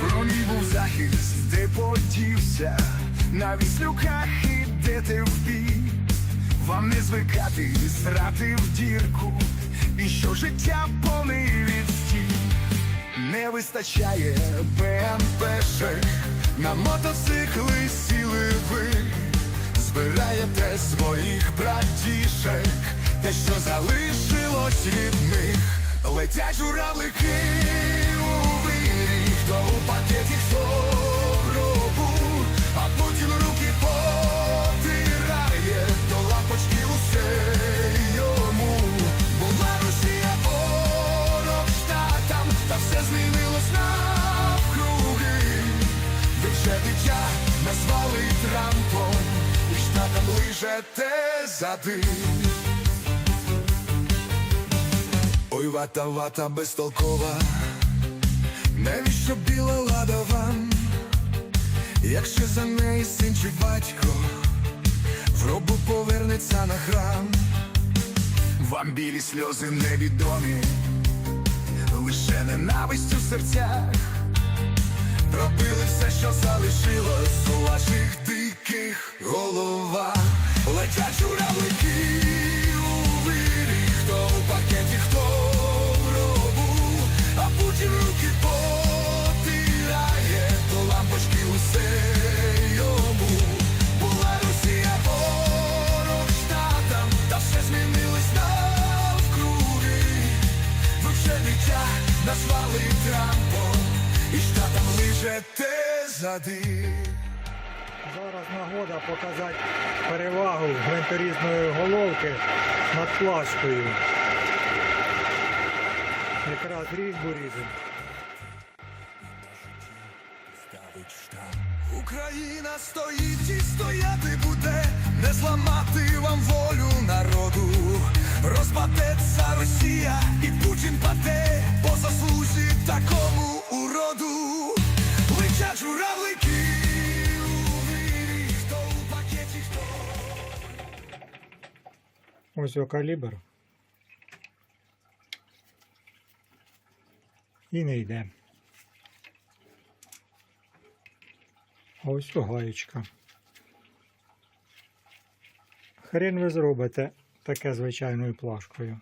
Фронті був захист, де на віслюках ідете в бій. Вам не звикати, зрати в дірку, і що життя повний відстій. Не вистачає БМПшек, на мотоцикли сіли ви, збираєте своїх братішек, те, що залишилось від них, летять журавлики у вирій, хто у пакеті, хто в гробу, а потім руки потирає, до лампочки усе йому. Була Росія ворог штатам, та все змінилось навкруги. Вже дитя назвали Трампом, і штатам лижете зади. Ой, вата, вата безтолкова, навіщо біла лада вам, якщо за неї син чи батько, в робу повернеться на храм. Вам білі сльози невідомі, лише ненависть у серцях. Робили все, що залишилось у ваших назвали Трампом, і штатам лижете зади. Зараз нагода показати перевагу гвинторізної головки над плашкою. Якраз різьбу ріжемо. Україна стоїть і стояти буде, не зламати вам волю народу. Розпадеться Росія і Ось його калібр. І не йде. Ось гаєчка. Хрен ви зробите таке звичайною плашкою.